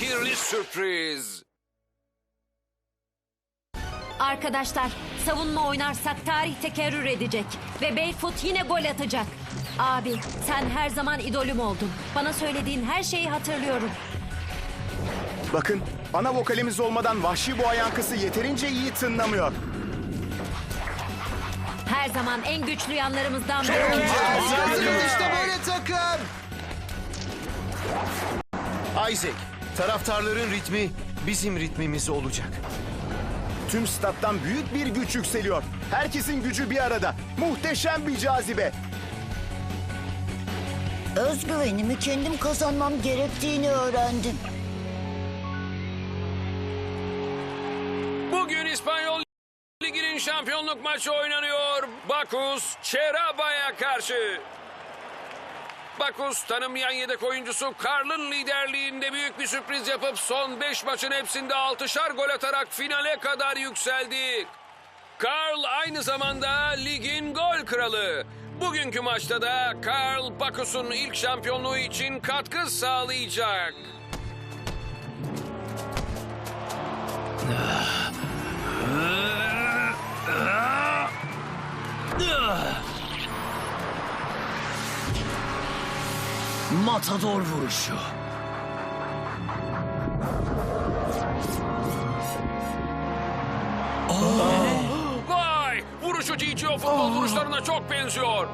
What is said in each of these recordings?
Zehirli Sürpriz. Arkadaşlar savunma oynarsak tarih tekerrür edecek. Ve Barefoot yine gol atacak. Abi sen her zaman idolüm oldun. Bana söylediğin her şeyi hatırlıyorum. Bakın ana vokalimiz olmadan vahşi boğa yankısı yeterince iyi tınlamıyor. Her zaman en güçlü yanlarımızdan biri. İşte böyle takım. Isaac, taraftarların ritmi bizim ritmimiz olacak. Tüm stat'tan büyük bir güç yükseliyor. Herkesin gücü bir arada. Muhteşem bir cazibe. Özgüvenimi kendim kazanmam gerektiğini öğrendim. Bugün İspanyol Ligi'nin şampiyonluk maçı oynanıyor. Bakus Çeraba'ya karşı. Bakus tanınmayan yedek oyuncusu Karl'ın liderliğinde büyük bir sürpriz yapıp son 5 maçın hepsinde 6'şar gol atarak finale kadar yükseldi. Karl aynı zamanda ligin gol kralı. Bugünkü maçta da Karl Bakus'un ilk şampiyonluğu için katkı sağlayacak. Matador vuruşu. Vay! Vuruşu GGO futbol vuruşlarına çok benziyor.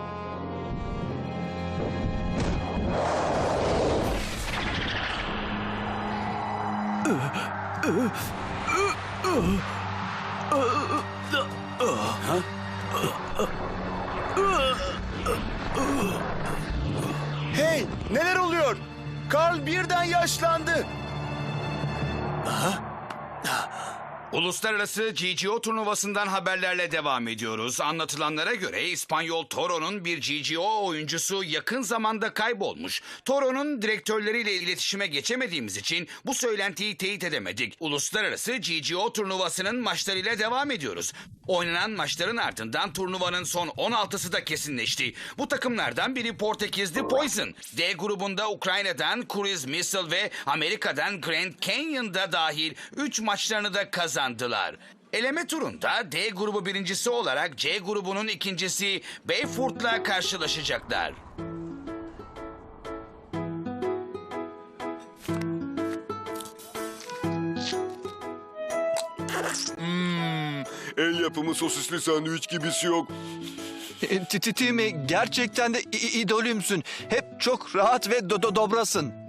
Hey Karl birden yaşlandı. Uluslararası GGO turnuvasından haberlerle devam ediyoruz. Anlatılanlara göre İspanyol Toro'nun bir GGO oyuncusu yakın zamanda kaybolmuş. Toro'nun direktörleriyle iletişime geçemediğimiz için bu söylentiyi teyit edemedik. Uluslararası GGO turnuvasının maçlarıyla devam ediyoruz. Oynanan maçların ardından turnuvanın son 16'sı da kesinleşti. Bu takımlardan biri Portekizli Poison. D grubunda Ukrayna'dan Kuriz Missile ve Amerika'dan Grand Canyon'da dahil 3 maçlarını da kazandılar. Eleme turunda D grubu birincisi olarak C grubunun ikincisi Bayford'la karşılaşacaklar. El yapımı sosisli sandviç gibisi yok. Titimi gerçekten de idolümsün. Hep çok rahat ve do- do- dobrasın.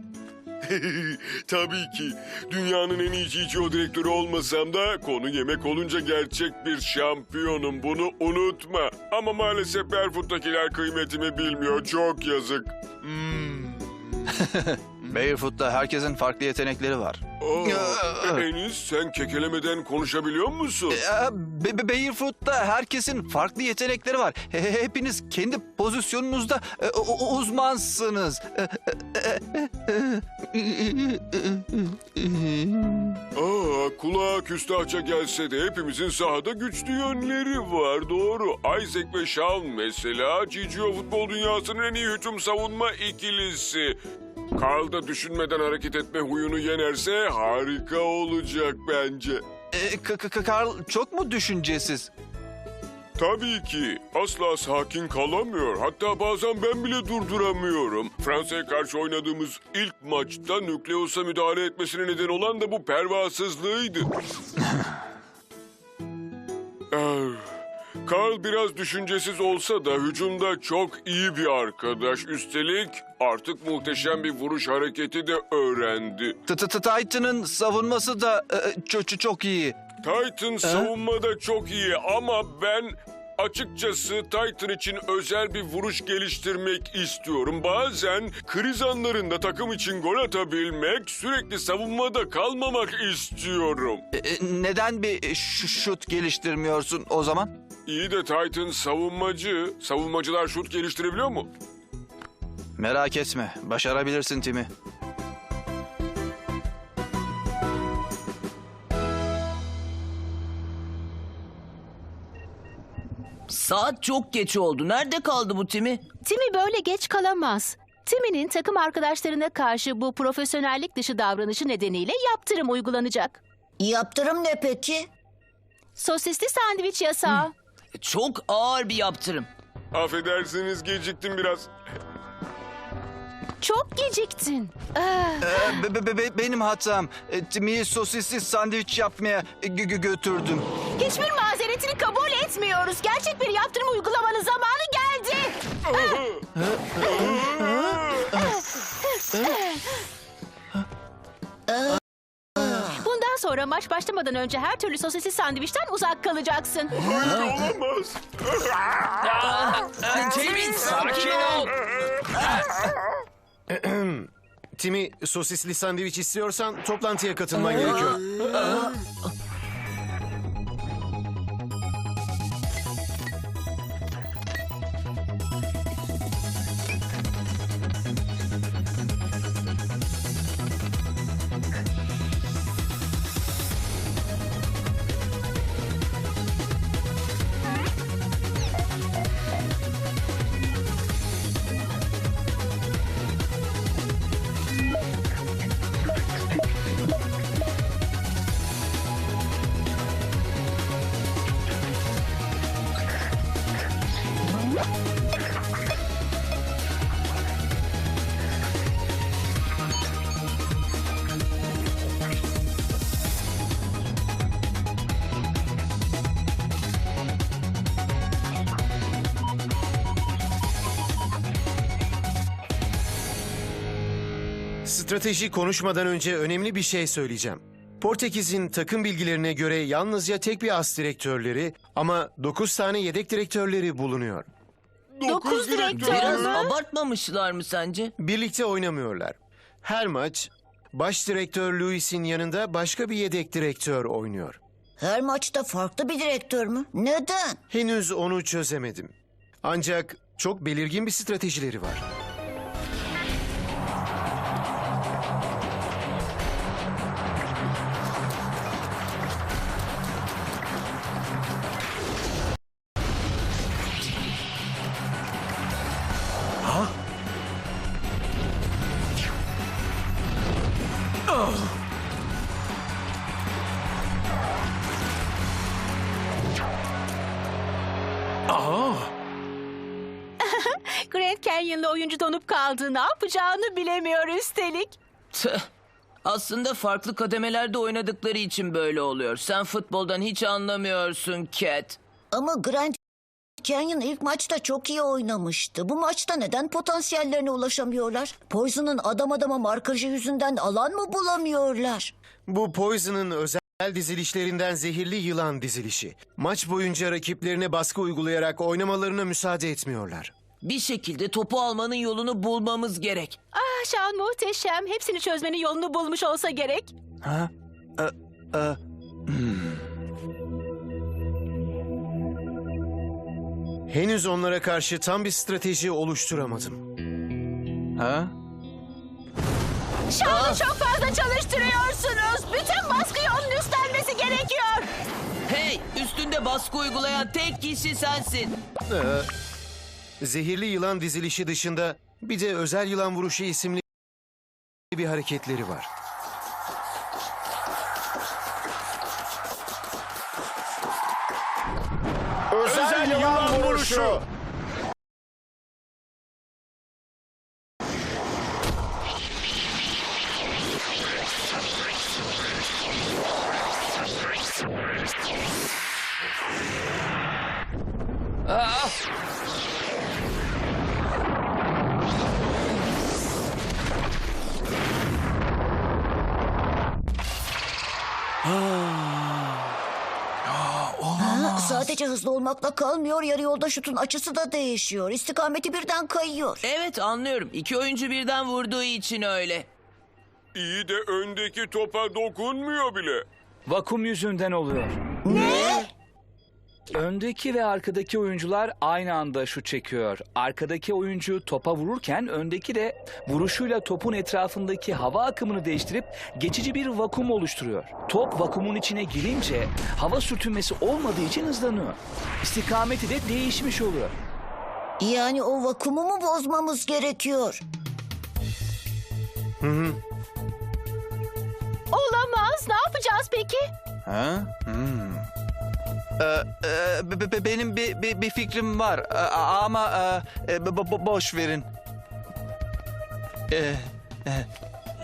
Tabii ki. Dünyanın en iyi GGO direktörü olmasam da konu yemek olunca gerçek bir şampiyonum. Bunu unutma. Ama maalesef Barefoot'takiler kıymetimi bilmiyor. Çok yazık. Barefoot'ta herkesin farklı yetenekleri var. Aa, Enis sen kekelemeden konuşabiliyor musun? Ee, Be- Be- Barefoot'ta herkesin farklı yetenekleri var. He- he- Hepiniz kendi pozisyonunuzda e, u- u- uzmansınız. Aa, kulağa küstahça gelse de hepimizin sahada güçlü yönleri var doğru. Isaac ve Sean mesela GGO futbol dünyasının en iyi hücum savunma ikilisi. Carl da düşünmeden hareket etme huyunu yenerse harika olacak bence. Ee, K- K- Karl çok mu düşüncesiz? Tabii ki. Asla sakin kalamıyor. Hatta bazen ben bile durduramıyorum. Fransa'ya karşı oynadığımız ilk maçta Nükleus'a müdahale etmesine neden olan da bu pervasızlığıydı. Er, Karl biraz düşüncesiz olsa da hücumda çok iyi bir arkadaş. Üstelik artık muhteşem bir vuruş hareketi de öğrendi. T- T- Titan'ın savunması da e, çok çok iyi. Titan savunmada çok iyi ama ben açıkçası Titan için özel bir vuruş geliştirmek istiyorum. Bazen kriz anlarında takım için gol atabilmek, sürekli savunmada kalmamak istiyorum. E, e, Neden bir ş- şut geliştirmiyorsun o zaman? İyi de Titan savunmacı. Savunmacılar şut geliştirebiliyor mu? Merak etme, başarabilirsin Timi. Saat çok geç oldu. Nerede kaldı bu Timi? Timi böyle geç kalamaz. Timmy'nin takım arkadaşlarına karşı bu profesyonellik dışı davranışı nedeniyle yaptırım uygulanacak. Yaptırım ne peki? Sosisli sandviç yasağı. Çok ağır bir yaptırım. Affedersiniz geciktim biraz. Çok geciktin. Ee, be- be- be- benim hatam. E, Timmy'yi sosisli sandviç yapmaya gö- gö- götürdüm. Hiçbir mazeretini kabul etmiyoruz. Gerçek bir yaptırım uygulamanın sonra maç başlamadan önce her türlü sosisli sandviçten uzak kalacaksın. Hayır olamaz. Timmy sakin ol. Timmy sosisli sandviç istiyorsan toplantıya katılman gerekiyor. Strateji konuşmadan önce önemli bir şey söyleyeceğim. Portekiz'in takım bilgilerine göre yalnızca tek bir as direktörleri ama 9 tane yedek direktörleri bulunuyor. Dokuz direktör Biraz mü? abartmamışlar mı sence? Birlikte oynamıyorlar. Her maç baş direktör Luis'in yanında başka bir yedek direktör oynuyor. Her maçta farklı bir direktör mü? Neden? Henüz onu çözemedim. Ancak çok belirgin bir stratejileri var. Ne yapacağını bilemiyor üstelik. Tüh. Aslında farklı kademelerde oynadıkları için böyle oluyor. Sen futboldan hiç anlamıyorsun Cat. Ama Grand Canyon ilk maçta çok iyi oynamıştı. Bu maçta neden potansiyellerine ulaşamıyorlar? Poison'un adam adama markajı yüzünden alan mı bulamıyorlar? Bu Poison'ın özel dizilişlerinden zehirli yılan dizilişi. Maç boyunca rakiplerine baskı uygulayarak oynamalarına müsaade etmiyorlar. Bir şekilde topu almanın yolunu bulmamız gerek. Ah Şan muhteşem. Hepsini çözmenin yolunu bulmuş olsa gerek. Ha? E, e, Henüz onlara karşı tam bir strateji oluşturamadım. ha? Şan'ı çok fazla çalıştırıyorsunuz. Bütün baskıyı onun üstlenmesi gerekiyor. Hey, üstünde baskı uygulayan tek kişi sensin. Zehirli yılan dizilişi dışında bir de özel yılan vuruşu isimli bir hareketleri var. Özel, yılan vuruşu. Olmakla kalmıyor. Yarı yolda şutun açısı da değişiyor. İstikameti birden kayıyor. Evet anlıyorum. İki oyuncu birden vurduğu için öyle. İyi de öndeki topa dokunmuyor bile. Vakum yüzünden oluyor. Ne? Öndeki ve arkadaki oyuncular aynı anda şut çekiyor. Arkadaki oyuncu topa vururken öndeki de vuruşuyla topun etrafındaki hava akımını değiştirip geçici bir vakum oluşturuyor. Top vakumun içine girince hava sürtünmesi olmadığı için hızlanıyor. İstikameti de değişmiş oluyor. Yani o vakumu mu bozmamız gerekiyor? Olamaz. Ne yapacağız peki? Ha? Hmm. Ee, e, be- be- benim bir, bir, bir fikrim var Ee, ama e, e, bo- bo- boş verin. Ee,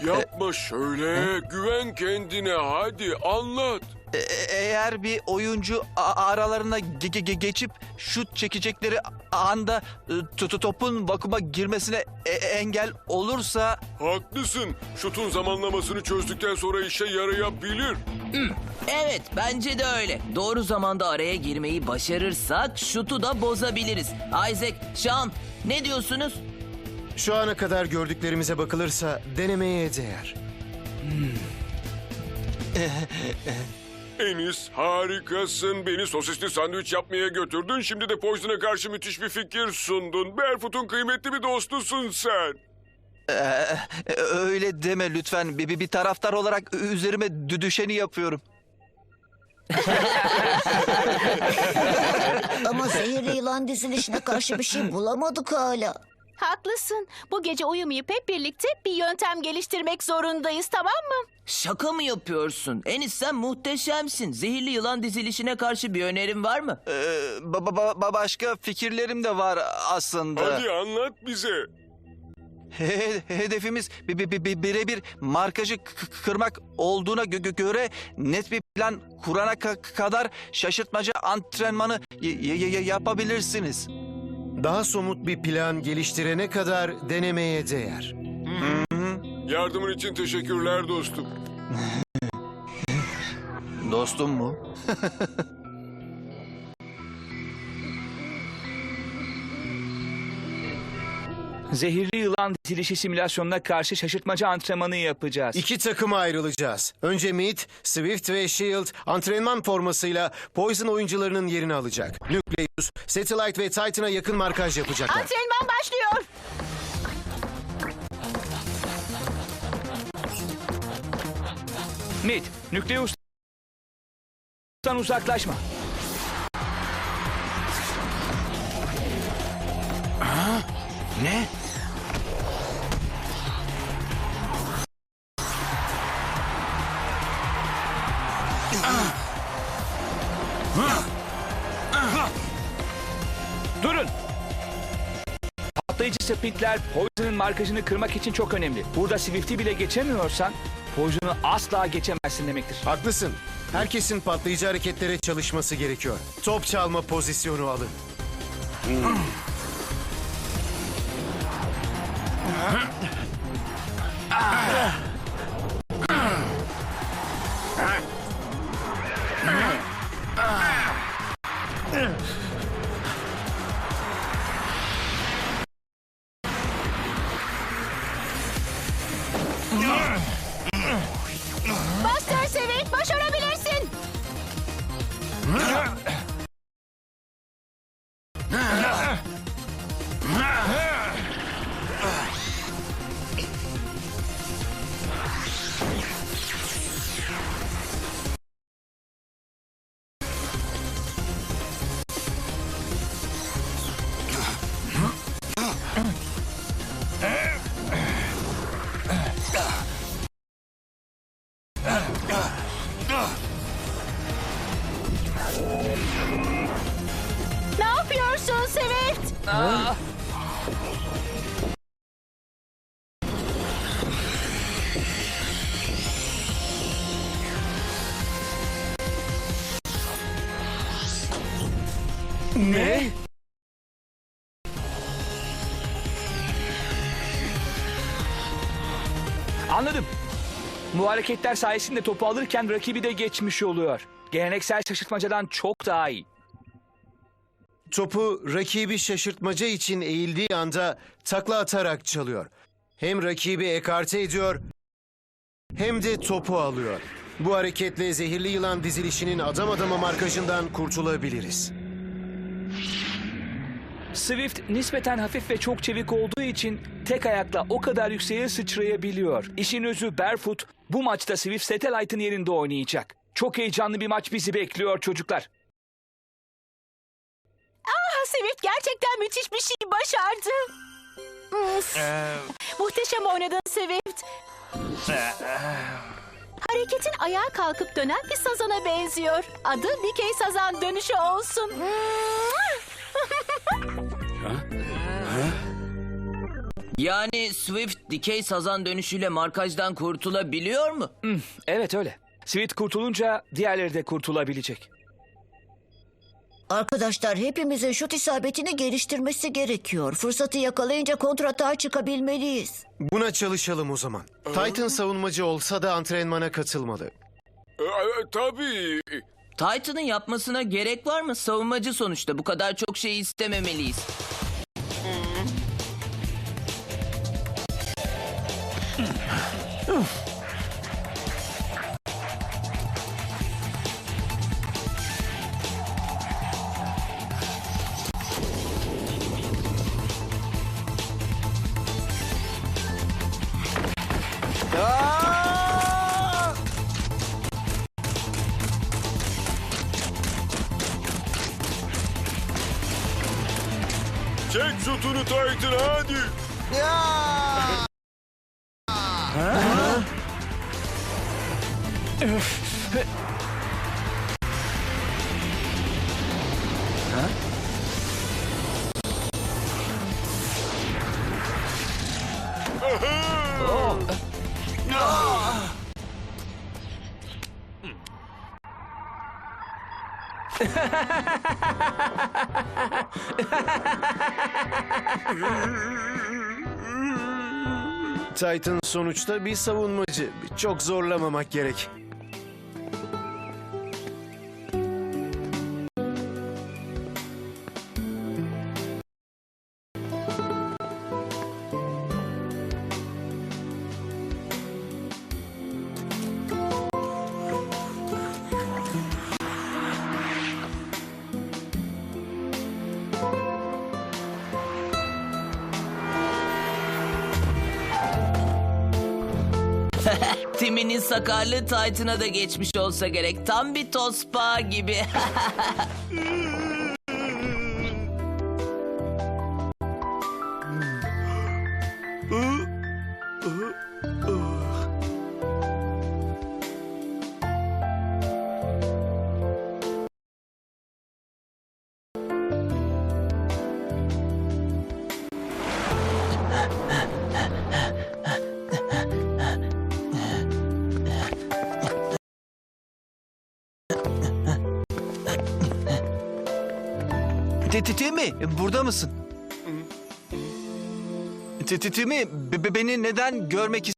Yapma şöyle. Güven kendine hadi anlat. E- e- eğer bir oyuncu a- aralarına ge- ge- ge- geçip şut çekecekleri anda e, to- to- topun vakuma girmesine e- engel olursa Haklısın. Şutun zamanlamasını çözdükten sonra işe yarayabilir. Evet bence de öyle. Doğru zamanda araya girmeyi başarırsak şutu da bozabiliriz. Isaac, Sean ne diyorsunuz? Şu ana kadar gördüklerimize bakılırsa denemeye değer. Enis harikasın. Beni sosisli sandviç yapmaya götürdün. Şimdi de Poison'a karşı müthiş bir fikir sundun. Barefoot'un kıymetli bir dostusun sen. e, öyle deme lütfen bir, bir, bir taraftar olarak üzerime dü- düşeni yapıyorum. Ama zehirli yılan dizilişine karşı bir şey bulamadık hala. Haklısın. Bu gece uyumayıp hep birlikte bir yöntem geliştirmek zorundayız tamam mı? Şaka mı yapıyorsun? Enis sen muhteşemsin. Zehirli yılan dizilişine karşı bir önerin var mı? Ee, ba- ba- ba- başka fikirlerim de var aslında. Hadi anlat bize. He- hedefimiz bi- bi- bi- bi- birebir markajı k- kırmak olduğuna gö- gö- göre net bir plan kurana ka- kadar şaşırtmaca antrenmanı y- y- y- yapabilirsiniz. Daha somut bir plan geliştirene kadar denemeye değer. Yardımın için teşekkürler dostum. Dostum mu? Zehirli yılan dizilişi simülasyonuna karşı şaşırtmaca antrenmanı yapacağız. İki takıma ayrılacağız. Önce Mead, Swift ve Shield antrenman formasıyla Poison oyuncularının yerini alacak. Nucleus, Satellite ve Titan'a yakın markaj yapacaklar. Antrenman başlıyor. Mid, Nükleus'tan uzaklaşma. Ne? Durun. Patlayıcı sprintler Poison'ın markajını kırmak için çok önemli. Burada Swift'i bile geçemiyorsan Poison'u asla geçemezsin demektir. Haklısın. Herkesin patlayıcı hareketlere çalışması gerekiyor. Top çalma pozisyonu alın. Bastır Bu hareketler sayesinde topu alırken rakibi de geçmiş oluyor. Geleneksel şaşırtmacadan çok daha iyi. Topu rakibi şaşırtmaca için eğildiği anda takla atarak çalıyor. Hem rakibi ekarte ediyor hem de topu alıyor. Bu hareketle zehirli yılan dizilişinin adam adama markajından kurtulabiliriz. Swift nispeten hafif ve çok çevik olduğu için tek ayakla o kadar yükseğe sıçrayabiliyor. İşin özü Barefoot bu maçta Swift Satellite'ın yerinde oynayacak. Çok heyecanlı bir maç bizi bekliyor çocuklar. Ah, Swift gerçekten müthiş bir şey başardı. Muhteşem oynadın Swift. Hareketin ayağa kalkıp dönen bir sazana benziyor. Adı dikey sazan dönüşü olsun. Yani Swift dikey sazan dönüşüyle markajdan kurtulabiliyor mu? Evet öyle. Sweet kurtulunca diğerleri de kurtulabilecek. Arkadaşlar hepimizin şut isabetini geliştirmesi gerekiyor. Fırsatı yakalayınca kontratağa çıkabilmeliyiz. Buna çalışalım o zaman. Titan savunmacı olsa da antrenmana katılmalı. E, e, tabii. Titan'ın yapmasına gerek var mı? Savunmacı sonuçta bu kadar çok şey istememeliyiz. Çek şutunu Titan hadi. Titan sonuçta bir savunmacı. Çok zorlamamak gerek. Timinin sakarlığı Titan'a da geçmiş olsa gerek. Tam bir tospa gibi. Titi mi? Burada mısın? Titi mi? Be- be- beni neden görmek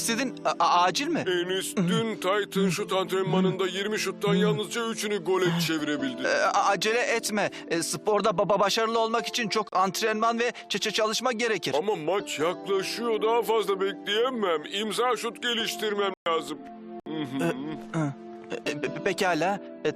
istedin? A- acil mi? Enis dün Titan şut antrenmanında 20 şuttan yalnızca 3'ünü gole çevirebildi. E, a- acele etme. E, sporda baba başarılı olmak için çok antrenman ve ç- ç- çalışma gerekir. Ama maç yaklaşıyor daha fazla bekleyemem. İmza şut geliştirmem lazım. E, pe- pekala. E,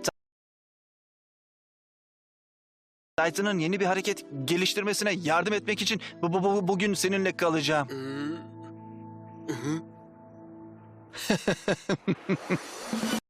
Titan'ın yeni bir hareket geliştirmesine yardım etmek için bu, bu- bu- bugün seninle kalacağım.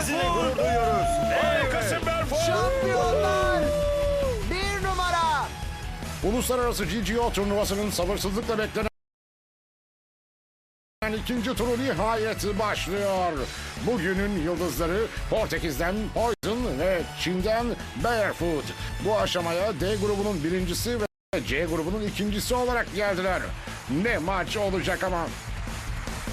Sizinle gurur duyuyoruz. Harikasın Berfo. Şampiyonlar! Bir numara! Uluslararası GGO turnuvasının sabırsızlıkla beklenen ikinci turu nihayet başlıyor. Bugünün yıldızları Portekiz'den Poison ve Çin'den Barefoot. Bu aşamaya D grubunun birincisi ve C grubunun ikincisi olarak geldiler. Ne maç olacak ama.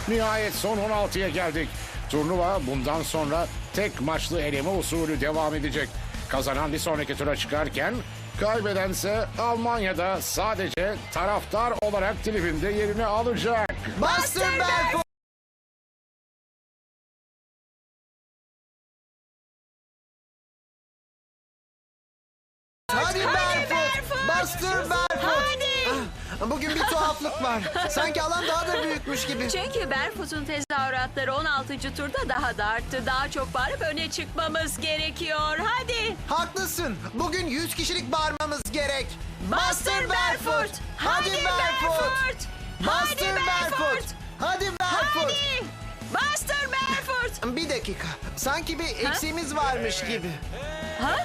Nihayet son 16'ya geldik. Turnuva bundan sonra tek maçlı eleme usulü devam edecek. Kazanan bir sonraki tura çıkarken kaybedense Almanya'da sadece taraftar olarak tribünde yerini alacak. Bastır Belfort. Hadi Belfort. Bastır Belfort. Bugün bir tuhaflık var. Sanki alan daha da büyükmüş gibi. Çünkü Barefoot'un tezahüratları 16. turda daha da arttı. Daha çok bağırıp öne çıkmamız gerekiyor. Hadi. Haklısın. Bugün 100 kişilik bağırmamız gerek. Bastır Belfort. Hadi Belfort. Bastır. Belfort. Hadi. Hadi. Bastır Belfort. Bir dakika. Sanki bir eksiğimiz varmış gibi. Ha?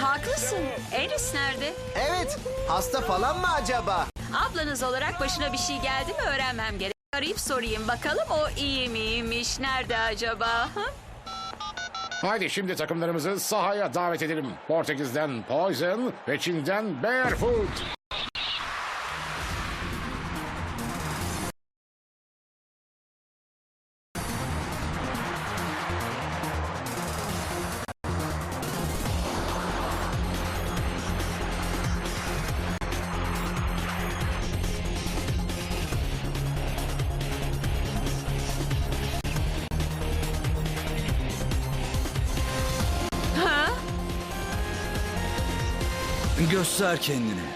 Haklısın. Eris nerede? Evet. Hasta falan mı acaba? Ablanız olarak başına bir şey geldi mi öğrenmem gerek. Arayıp sorayım bakalım o iyi miymiş? Nerede acaba? Ha? Haydi şimdi takımlarımızı sahaya davet edelim. Portekiz'den Poison ve Çin'den Barefoot. Göster kendini.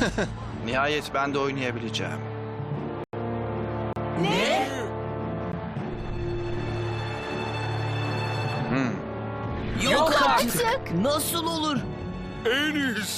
Nihayet ben de oynayabileceğim. Yok artık. Nasıl olur? En iyisi.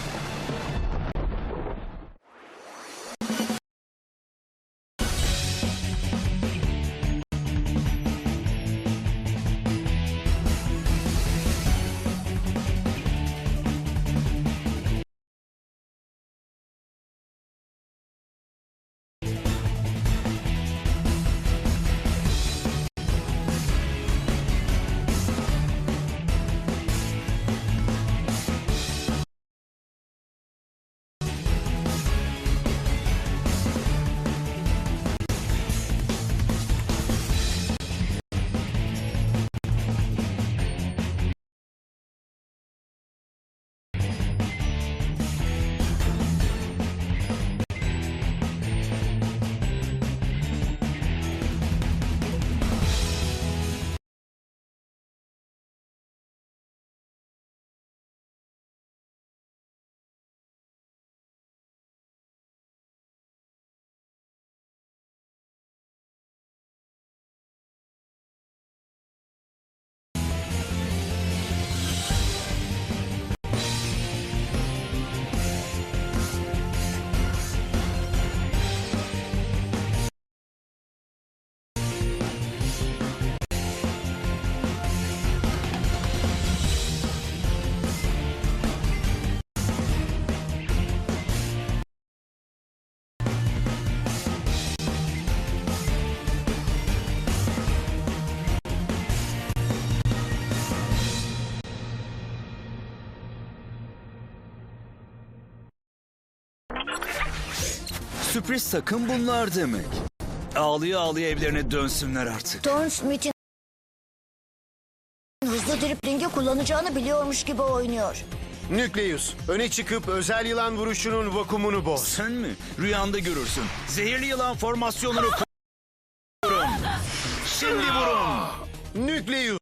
Sürpriz takım bunlar demek. Ağlıya ağlıya evlerine dönsünler artık. Thorn Smith'in hızlı driplingi kullanacağını biliyormuş gibi oynuyor. Nükleus, öne çıkıp özel yılan vuruşunun vakumunu boz. Sen mi? Rüyanda görürsün. Zehirli yılan formasyonunu kururum. Şimdi vurun. Nükleus,